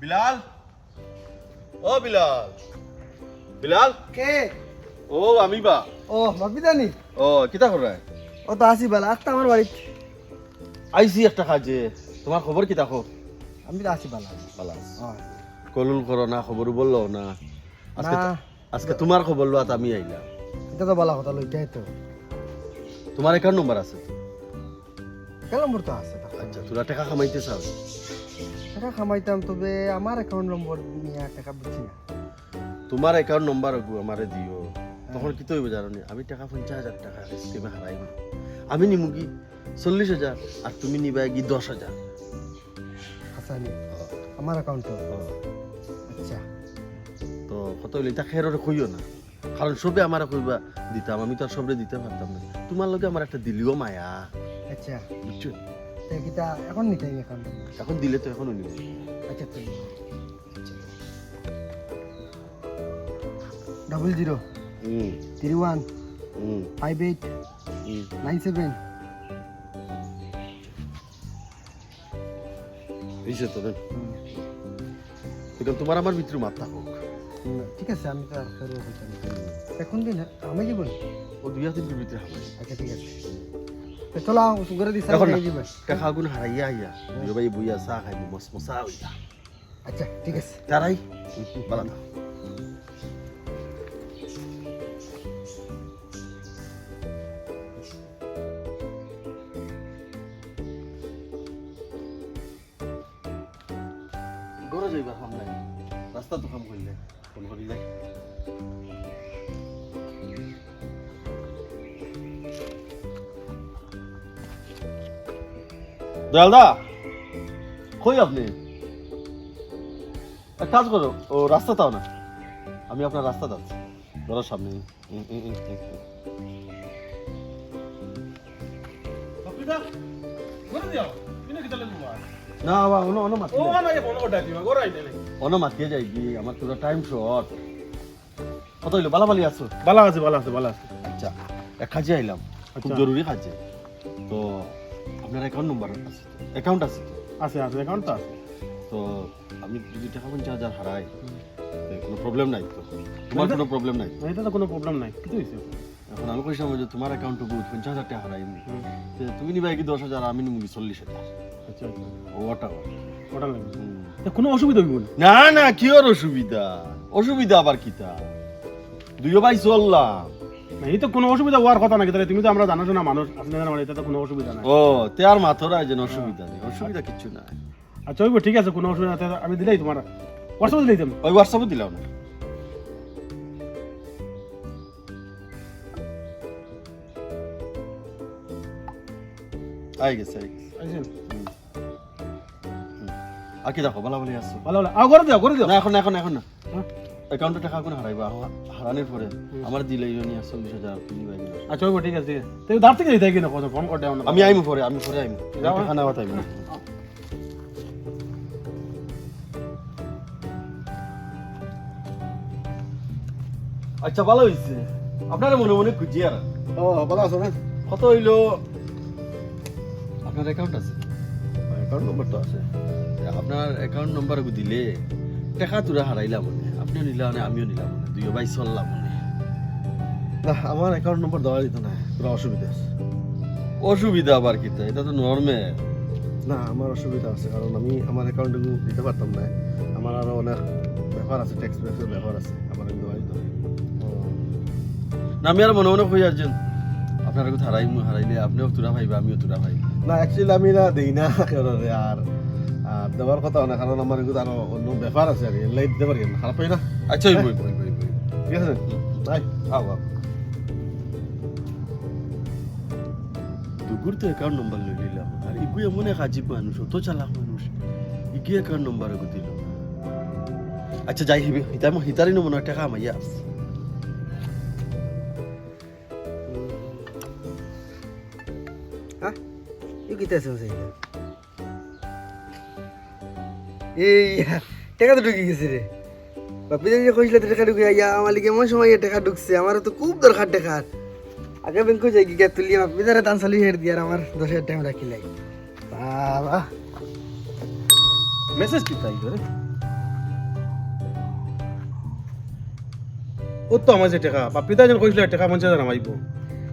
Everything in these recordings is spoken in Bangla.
বিলাল? ও বিলাল। বিলাল? কে? ও আমি বা ও ভাবি জানি ও কিতা করে ও তো আসি বেলা আসতে আমার বাড়ি আইসি একটা কাজে। তোমার খবর কিতা খো আমি তো আসি বেলা। হয় কলুল করো না খবর বলল না। আজকে। আজকে তোমার খবর লোয়াত আমি আইলাম এটা তো বলা কথা লইটাই তো তোমার একার নম্বর আছে? কেন নম্বর তো আছে আচ্ছা তোরা টাকা কামাইতে চাও। টাকা খামাইতাম তবে আমার অ্যাকাউন্ট নম্বর নিয়ে টাকা বুঝছি না। তোমার অ্যাকাউন্ট নম্বর আমারে দিও তখন কি তৈব জানো? আমি টাকা পঞ্চাশ হাজার টাকা স্কিমে হারাইব। আমি নিমু কি? চল্লিশ হাজার আর তুমি নিবা কি দশ হাজার? হাসানি আমার অ্যাকাউন্ট তো আচ্ছা। তো কত হইলে? এটা খেররে কইও না। কারণ সবে আমার কইবা দিতাম। আমি তো আর সবরে দিতে পারতাম না। তোমার লগে আমার একটা দিলিও মায়া। আচ্ছা। বুঝছ? তা কিটা এখন নিতে অ্যাকাউন্ট এখন? দিলে তো এখনও নিব আচ্ছা তো double zero three one five eight nine seven তো দেন তোমার আমার ভিতরে মাথা হোক। ঠিক আছে আমি তো আর এখন দিন আমি জীবন ও দুই হাতের ভিতরে আচ্ছা ঠিক আছে। তো চলো সুগরে দিস এখন না। যাবে টাকা গুণ হারাইয়া আইয়া দুই ভাই বইয়া চা খাইব মস মশা হইয়া আচ্ছা ঠিক আছে তারাই বালা না গরো যাইবা খাম নাই রাস্তা তো খাম কইলে ফোন করি যাই দয়ালদা কই আপনি? এক কাজ করো ও রাস্তা তাও না। আমি আপনার রাস্তা যাচ্ছি। ধরো সামনে। না বাবা অন্য অন্য মাতি অন্য মাতিয়ে যাই কি আমার তোরা টাইম শর্ট কত হইল? বালাবালি আছো? ভালো আছে ভালো আছে ভালো আছে। আচ্ছা এক কাজে আইলাম। খুব আচ্ছা। জরুরি কাজে। তো আপনার অ্যাকাউন্ট নম্বর আছে? অ্যাকাউন্ট আছে? আছে আছে অ্যাকাউন্ট তো আছে। তো আমি যদি টাকা পঞ্চাশ হাজার হারাই কোনো প্রবলেম নাই তো? তোমার কোনো প্রবলেম নাই? এটা তো কোনো প্রবলেম নাই কিছু হয়েছে এখন আমি কইছিলাম যে তোমার অ্যাকাউন্টে বহুত পঞ্চাশ হাজার টাকা হারাই তো তুমি নিবা কি দশ হাজার আমি নিবি চল্লিশ হাজার? আচ্ছা আচ্ছা। ও ওটা ওটা লাগবে। কোনো অসুবিধা হইব না? না না কি ওর অসুবিধা? অসুবিধা আবার কিতা দুইও ভাই চললাম এই তো কোনো অসুবিধা হওয়ার কথা নাকি? তাহলে তুমি তো আমরা জানা মানুষ আপনি জানা মানে এটা তো কোনো অসুবিধা নাই। ও তে আর মাথরা যেন অসুবিধা নেই অসুবিধা কিচ্ছু নাই। আচ্ছা হইব ঠিক আছে কোনো অসুবিধা তাহলে আমি দিলাই তোমার। হোয়াটসঅ্যাপ দিলাই তুমি ওই হোয়াটসঅ্যাপে দিলাম। না আই গেছে আই গেছে। আইছেন? আর কি দেখো বলা বলি আসছো ভালো ভালো। আ করে দিও করে দিও। না এখন এখন এখন না? অ্যাকাউন্টে টাকা কোন হারাইবা হারানোর পরে আমার দিলে ইউনি চল্লিশ হাজার তুমি আচ্ছা ঠিক আছে তুই দাঁড় থেকে দিতে কিনা ফোন করে আমি আইমু পরে আমি পরে আইমু। টাকা নেওয়া তাইমু আচ্ছা ভালো হইছে। আপনারা মনে মনে খুঁজি আর। ও ভালো আছো না কত হইল? আপনার অ্যাকাউন্ট আছে? অ্যাকাউন্ট নম্বর তো আছে। আপনার অ্যাকাউন্ট নম্বর দিলে টাকা তুরা হারাইলাম মনে আপনিও নিলাম না আমিও নিলাম মনে দুইও ভাই চললাম মনে। না আমার অ্যাকাউন্ট নম্বর দেওয়া যেত না পুরো অসুবিধা আছে? অসুবিধা আবার কি এটা তো নর্মে না আমার অসুবিধা আছে কারণ আমি আমার অ্যাকাউন্টে দিতে পারতাম না। আমার আরও অনেক ব্যাপার আছে ট্যাক্স ব্যাপার ব্যাপার আছে আমার কিন্তু হয়তো না। আমি আর মনে মনে কই আছেন আপনার হারাই হারাইলে আপনিও তুরা ভাইবা আমিও তুরা ভাই। না অ্যাকচুয়ালি আমি না দিই না কারণে আর দেওয়ার কথা না কারণ আমার কিন্তু আরও অন্য ব্যাপার আছে আর এলাই দিতে পারি না খারাপ হয় না? আচ্ছা ওই বই বই বই বই। ঠিক আছে তাই আও আও। দুগুর তো অ্যাকাউন্ট নম্বর লই নিলাম আর ইগু এমন এক আজীব মানুষ অত চালাক মানুষ ইগু অ্যাকাউন্ট নম্বর এগু দিল আচ্ছা যাই হিবি হিতাম হিতারি মনে হয় টাকা আমাইয়া হ্যাঁ এই কিতে আছে সেই এই, টাকা তো ঢুকে গেছে রে। বাপি যে কইছিল টাকা ঢুকে আইয়া, আমার লিগে এমন সময় টাকা ঢুকছে, আমারও তো খুব দরকার টাকার আগে ব্যাংকে যাই, গিয়ে তুলি বাপি যারা দান চালি হের দিয়ে আর আমার দশ হাজার টাকা রাখি লাই। বাবা। মেসেজ কি তাই করে? ও তো আমার যে টাকা বাপিদা যেন কইছিল টাকা পঞ্চাশ হাজার মাইবো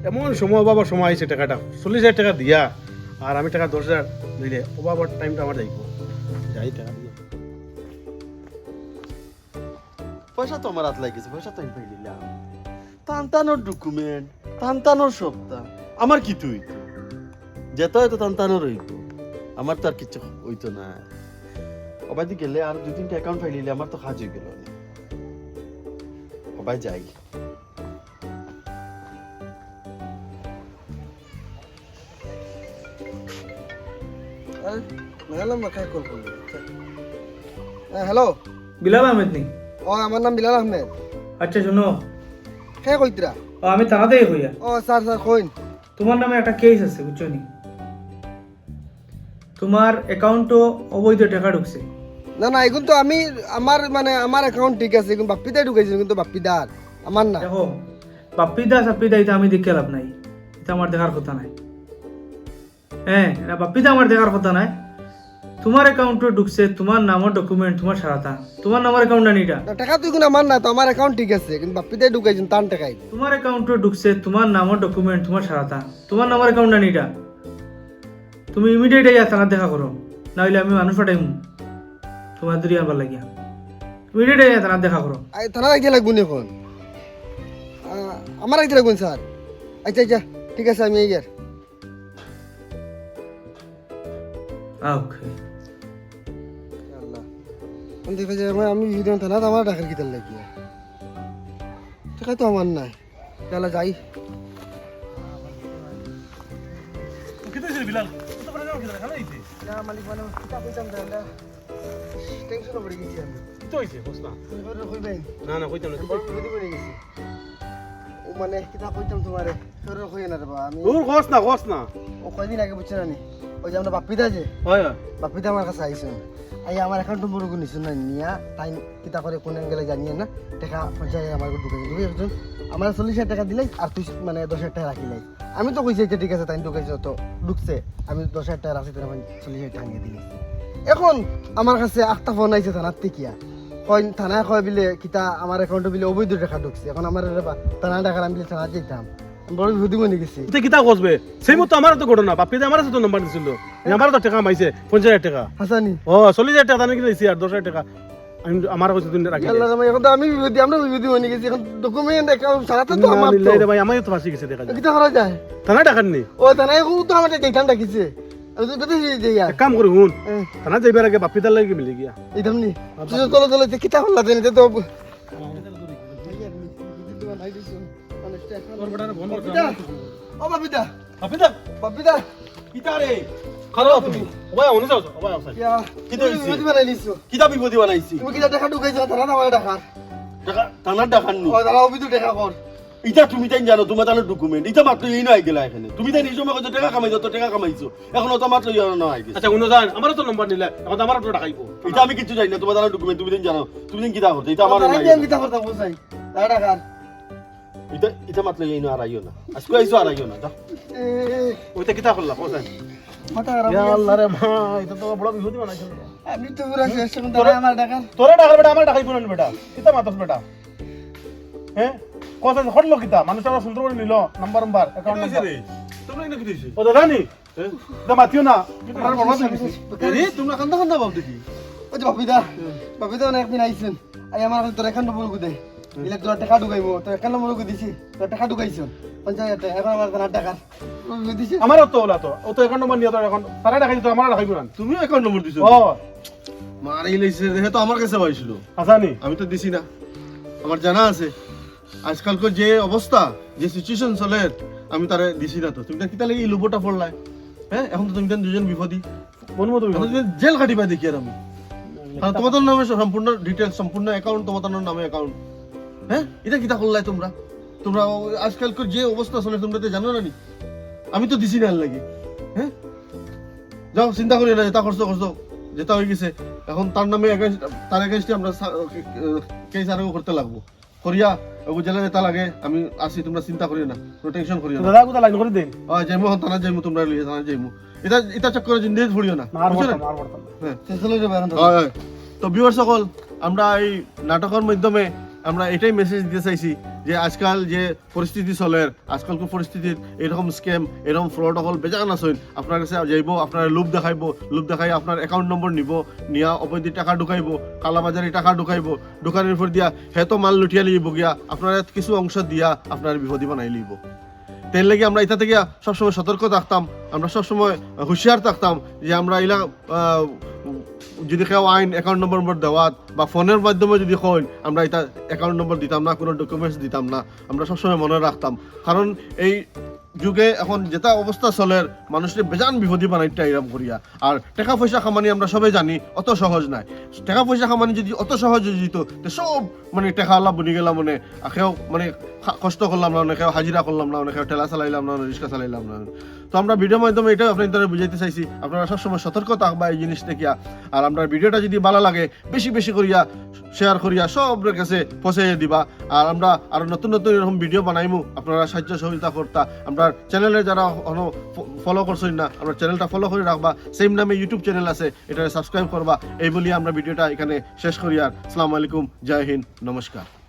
এমন সময় বাবা সময় আইছে টাকাটা। চল্লিশ হাজার টাকা দিয়া, আর আমি টাকা দশ হাজার দিলে ও বাবার টাইমটা আমার যাইব। যাই টাকা পয়সা তো আমার হাত লাগিয়েছে পয়সা তো আমি পাই দিলাম। টানটানোর ডকুমেন্ট টানটানোর সপ্তাহ আমার কি তুই যেত হয়তো টানটানোর হইব আমার তো আর কিছু হইতো না। অবাই গেলে আর দুই তিনটা অ্যাকাউন্ট ফাইলিলে আমার তো কাজ হয়ে গেল অবাই যাই। হ্যাঁ হ্যালো? বিলাল আহমেদ নি ও আমার নাম বিলাল আহমেদ। আচ্ছা শোনো। হ্যাঁ কইতরা ও, আমি থানাতেই হইয়া ও স্যার স্যার কইন। তোমার নামে একটা কেস আছে বুঝছ নি? তোমার অ্যাকাউন্টও অবৈধ টাকা ঢুকছে। না না এখন তো আমি আমার মানে আমার অ্যাকাউন্ট ঠিক আছে এখন বাপ্পিদাই ঢুকাইছিল কিন্তু বাপ্পিদার। আমার না। দেখো বাপ্পিদা সাপ্পিদা এটা আমি দেখে লাভ নাই। এটা আমার দেখার কথা নাই। হ্যাঁ বাপ্পিদা আমার দেখার কথা নাই। তোমার অ্যাকাউন্টে ঢুকছে তোমার নামের ডকুমেন্ট তোমার সারাতা তোমার নামের অ্যাকাউন্ট না এটা টাকা তো এখন আমার না তো আমার অ্যাকাউন্ট ঠিক আছে কিন্তু বাপ্পিদাই ঢুকাইছেন তার টাকাই তোমার অ্যাকাউন্টে ঢুকছে তোমার নামের ডকুমেন্ট তোমার সারাতা তোমার নামের অ্যাকাউন্ট না এটা তুমি ইমিডিয়েট আইয়া থানা দেখা করো নাহলে আমি মানুষ পাঠাইম তোমার দূরে আবার লাগিয়া। ইমিডিয়েট আইয়া থানা দেখা করো। আই থানা রাখতে লাগবো এখন? আমার রাখতে লাগবেন স্যার? আচ্ছা আচ্ছা ঠিক আছে আমি এই ইয়ার আমি দেখা আমার- আমি ভিডিও থানা আমার টাকার কিতার লাগিয়ে টাকা তো আমার নাই। তাহলে যাই। মানে কিতাব কইতাম তাহলে? টেনশনে পড়ে গেছি আমি। তো হইছে না। তুমি না না কইতাম না আমি বড় বিপদে পড়ে গেছি। ও মানে কইতাম তোমারে? তোর কই না রে বাবা আমি কস না কস না। ও কয়দিন আগে বুঝছ না ওই যে আমরা বাপ্পিদা যে হয় বাপিতে আমার কাছে আইসুন আই আমার অ্যাকাউন্ট নম্বর নিছুন না নিয়া, তাই কিতা করে কোন গেলে জানিয়ে না টাকা পঞ্চায়েত আমার ঢুকে ঢুকে একজন, আমার চল্লিশ হাজার টাকা দিলাই আর তুই মানে দশ হাজার টাকা রাখিলাই। আমি তো কইছি ঠিক আছে, তাই ঢুকেছে, তো ঢুকছে, আমি দশ হাজার টাকা রাখছি, তার চল্লিশ হাজার টাকা নিয়ে দিলি এখন আমার কাছে আটটা ফোন আইছে থানার থেকে। কয়, থানায় কয়, বিলে কিতা আমার অ্যাকাউন্টে বিলে অবৈধ টাকা ঢুকছে। এখন আমার থানা টাকা আমি থানা যেতাম বড় বনে গেছি। তুই কিতা কসবে সেই মতো আমার তো ঘটনা। বাপিদা আমার তো নাম্বার দিছিল। আমার তো টাকা মাইছে পঞ্চাশ হাজার টাকা। হাসানি। ও চল্লিশ হাজার টাকা নাকি দিছি আর দশ হাজার টাকা। আমি আমার কাছে তুমি রাখি আল্লাহ রে এখন তো আমি আমরা বনে গেছি। এখন ডকুমেন্ট অ্যাকাউন্ট সারাতে তো আমার তো। ভাই আমারও তো ফাঁসি গেছে দেখা যায়। কিতা করা যায়? থানা টাকা নি? ও কো তো আমার এইখান ডাকিছে? আমি কাম করি শুন। থানা যাইবার আগে বাপিদার লাগে মিলে গিয়া। এইখান নি চলো চলো কিতা হল্লা তো ও বাবিদা বাপিদা বাবিদা কিতা রে? খারাপ তুমি? ওবাই অনে যাও ওবাই আউসাই। কি কি তো তো হইছে? বিভূতি বানাই নিছো কিতা বিপদে বানাইছি? তুমি কিতা টাকা ঢুকাইছো? তারা না আমার নি। ও তারা অবিদু টাকা কর। ইটা তুমি তাই জানো তোমার তাহলে ডকুমেন্ট ইটা মাত্র এই নয় গেলা এখানে। তুমি তাই নিজে সময় টাকা কামাইছো তো টাকা কামাইছো। এখন তো মাত্র ইয়া নয় গেছে। আচ্ছা উনো যান আমারও তো নম্বর নিলে। এখন তো আমারও তো টাকাইবো এটা আমি কিছু জানি না তোমার তাহলে ডকুমেন্ট তুমি তাই জানো। তুমি তাই কিতা করতে? এটা আমার নাই কিতা করতে বসাই? টাকা এই আর আইও না আজকে আইছো আর আইও না যাও ওইটা কিতা করলা কোসাই মাথা খারাপ ইয়া আল্লাহ রে মা এটা তো বড় বিপদ বানাইছো আমি তো পুরা শেষ এখন তারা আমার টাকা তোরে টাকা বেটা আমার টাকাই পুরান বেটা কিতা মাতস বেটা হ্যাঁ কথা হটলো কিতা মানুষ আমরা সুন্দর করে নিল নাম্বার নাম্বার অ্যাকাউন্ট নাম্বার তোমরা এনে কি দিছো ও দাদা নি দা মাতিও না আর বড় আরে তোমরা কান্দা কান্দা ভাব দেখি ওই যে বাপিদা বাপিদা অনেক একদিন আইছেন আই আমার কাছে তোর একান্ন নম্বর দে ইলে তোর টাকা ঢুকাইবো তোর একান্ন নম্বর দিছি তোর টাকা ঢুকাইছ? হাজার টাকা এখন আমার জানার টাকা দিছি আমারও তো ওলা তো ও তো অ্যাকাউন্ট নাম্বার নিয়ে তো এখন তারা টাকা দিত আমার টাকাই পুরান তুমিও অ্যাকাউন্ট নম্বর দিছো? ও। মার এই লাইছে দেখে তো আমার কাছে পাইছিল। আসানি আমি তো দিছি না। আমার জানা আছে আজকালকার যে অবস্থা যে সিচুয়েশন চলে আমি তারে দিছি না তো। তুমি তো কিতা লাগি এই লোভটা পড়লাই হ্যাঁ এখন তো তুমি তো দুজন বিপদী। মন মতো জেল খাটিবা দেখি আর আমি। তোমাদের নামে সম্পূর্ণ ডিটেলস সম্পূর্ণ অ্যাকাউন্ট তোমাদের নামে অ্যাকাউন্ট হ্যাঁ? এটা কিতা করলাই তোমরা? তোমরা আজকালকার যে অবস্থা চলে তোমরা তো জানো না নি? আমি তো দিছি না আর লাগি। হ্যাঁ? যাও চিন্তা করি না যেটা করছ করছ। যেটা হয়ে গেছে এখন তার নামে তার এগেনস্টে আমরা কেস আরও করতে লাগবো। করিয়া ওগো জেলে যেটা লাগে আমি আসি তোমরা চিন্তা করিও না কোনো টেনশন করিও না। দাদা কোথা লাইন করে দেন। আ যাইমু হন থানা যাইমু তোমরা লিয়ে থানা যাইমু। এটা এটা চক্করে জিন্দেজ ভরিও না। বুঝছ না? হ্যাঁ। হয়, হয়। তো ভিউয়ার সকল আমরা এই নাটকের মাধ্যমে আমরা এটাই মেসেজ দিতে চাইছি যে আজকাল যে পরিস্থিতি চলের আজকালকার পরিস্থিতির এরকম স্ক্যাম এরকম ফ্রড হল বেজান আছেন আপনার কাছে যাইব, আপনার লোভ দেখাইব লোভ দেখাই আপনার অ্যাকাউন্ট নম্বর নিব, নিয়া অবৈধ টাকা ঢুকাইব, কালাবাজারি টাকা ঢুকাইব দোকানের উপর দিয়া হেতো মাল লুটিয়া লিব গিয়া, আপনার কিছু অংশ দিয়া আপনার বিপদী বানাই লিব তেল লেগে আমরা এটা থেকে সবসময় সতর্ক থাকতাম। আমরা সবসময় হুঁশিয়ার থাকতাম যে আমরা এলা যদি কেউ আইন অ্যাকাউন্ট নম্বর দেওয়াত বা ফোনের মাধ্যমে যদি হয় আমরা এটা অ্যাকাউন্ট নম্বর দিতাম না, কোনো ডকুমেন্টস দিতাম না, আমরা সবসময় মনে রাখতাম। কারণ এই যুগে এখন যেটা অবস্থা চলের মানুষের বেজান বিপদী বানাইটা এরকম করিয়া। আর টাকা পয়সা খামানি আমরা সবাই জানি, অত সহজ নাই। টাকা পয়সা খামানি যদি অত সহজ যেত, তো সব মানে টাকা আল্লাহ বনি গেলাম মানে কেউ মানে কষ্ট করলাম না, অনেক হাজিরা করলাম না, অনেক ঠেলা চালাইলাম না রিক্সা চালাইলাম না। তো আমরা ভিডিওর মাধ্যমে এটাও আপনাদের বুঝাইতে চাইছি। আপনারা সবসময় সতর্ক থাকবা এই জিনিস থেকে আর আমরা ভিডিওটা যদি ভালো লাগে, বেশি বেশি করিয়া শেয়ার করিয়া সবের কাছে পৌঁছে দিবা। আর আমরা আরও নতুন নতুন এরকম ভিডিও বানাইমু। আপনারা সাহায্য সহযোগিতা করতা। আমরা চ্যানেলে যারা ফলো করছেন না, আমরা চ্যানেলটা ফলো করে রাখবা। সেম নামে ইউটিউব চ্যানেল আছে এটা সাবস্ক্রাইব করবা। এই বলি আমরা ভিডিওটা এখানে শেষ করি। আর আসসালামু আলাইকুম। জয় হিন্দ। নমস্কার।